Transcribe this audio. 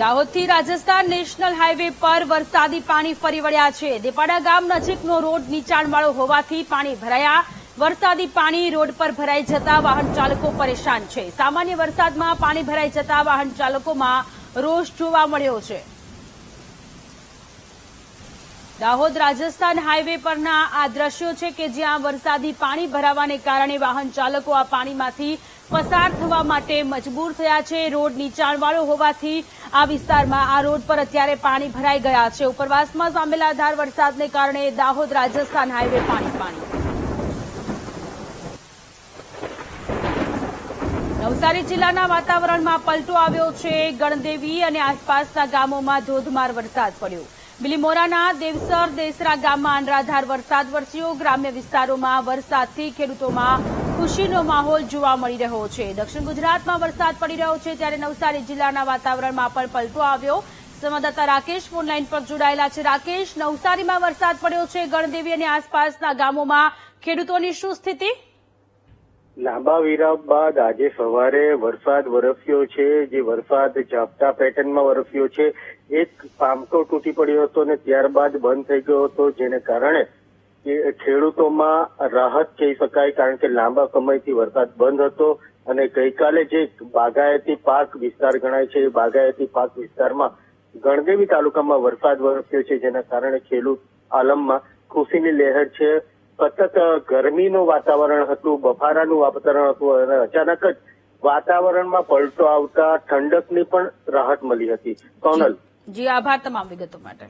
દાહોદથી Rajasthan national highway પર વરસાદી પાણી ફરી વળ્યા છે. દેપાડા ગામ નજીકનો રોડ નીચાણવાળો હોવાથી પાણી ભરાયા. વરસાદી પાણી રોડ પર ભરાઈ જતા વાહન ચાલકો પરેશાન છે. સામાન્ય વરસાદમાં પાણી ભરાઈ જતા વાહન ચાલકોમાં રોષ જોવા મળ્યો છે. દાહોદ રાજસ્થાન હાઈવે પરના આ દ્રશ્યો છે કે જ્યાં વરસાદી પાણી ભરાવાને કારણે વાહન ચાલકો આ પાણીમાંથી પસાર થવા માટે મજબૂર થયા છે. રોડ નીચાણવાળો હોવાથી આ વિસ્તારમાં આ રોડ પર અત્યારે પાણી ભરાઈ ગયા છે. ઉપરવાસમાં સામેલા ધાર વરસાદને કારણે દાહોદ રાજસ્થાન હાઈવે પાણી પાણી. નવસારી જિલ્લાના વાતાવરણમાં પલટો આવ્યો છે. ગણદેવી અને આસપાસના ગામોમાં ધોધમાર વરસાદ પડ્યો. બિલીમોરાના દેવસર દેસરા ગામમાં અનરાધાર વરસાદ વરસ્યો. ગ્રામ્ય વિસ્તારોમાં વરસાદથી ખેડૂતોમાં ખુશીનો માહોલ જોવા મળી રહ્યો છે. દક્ષિણ ગુજરાતમાં વરસાદ પડી રહ્યો છે ત્યારે નવસારી જિલ્લાના વાતાવરણમાં પણ પલટો આવ્યો. સંવાદદાતા રાકેશ ફોનલાઈન પર જોડાયેલા છે. રાકેશ, નવસારીમાં વરસાદ પડ્યો છે. ગણદેવી અને આસપાસના ગામોમાં ખેડૂતોની શું સ્થિતિ? લાંબા વિરામ બાદ આજે સવારે વરસાદ વરસ્યો છે, જે વરસાદ ઝાપટા પેટર્નમાં વરસ્યો છે. એક પામટો તૂટી પડ્યો હતો અને ત્યારબાદ બંધ થઈ ગયો હતો, જેને કારણે ખેડૂતોમાં રાહત કહી શકાય, કારણ કે લાંબા સમયથી વરસાદ બંધ હતો અને ગઈકાલે જે બાગાયતી પાક વિસ્તાર ગણાય છે, એ બાગાયતી પાક વિસ્તારમાં ગણદેવી તાલુકામાં વરસાદ વરસ્યો છે, જેના કારણે ખેડૂત આલમમાં ખુશીની લહેર છે. સતત ગરમીનું વાતાવરણ હતું, બફારાનું વાતાવરણ હતું અને અચાનક જ વાતાવરણમાં પલટો આવતા ઠંડકની પણ રાહત મળી હતી. સોનલ. જી, આભાર તમામ વિગતો માટે.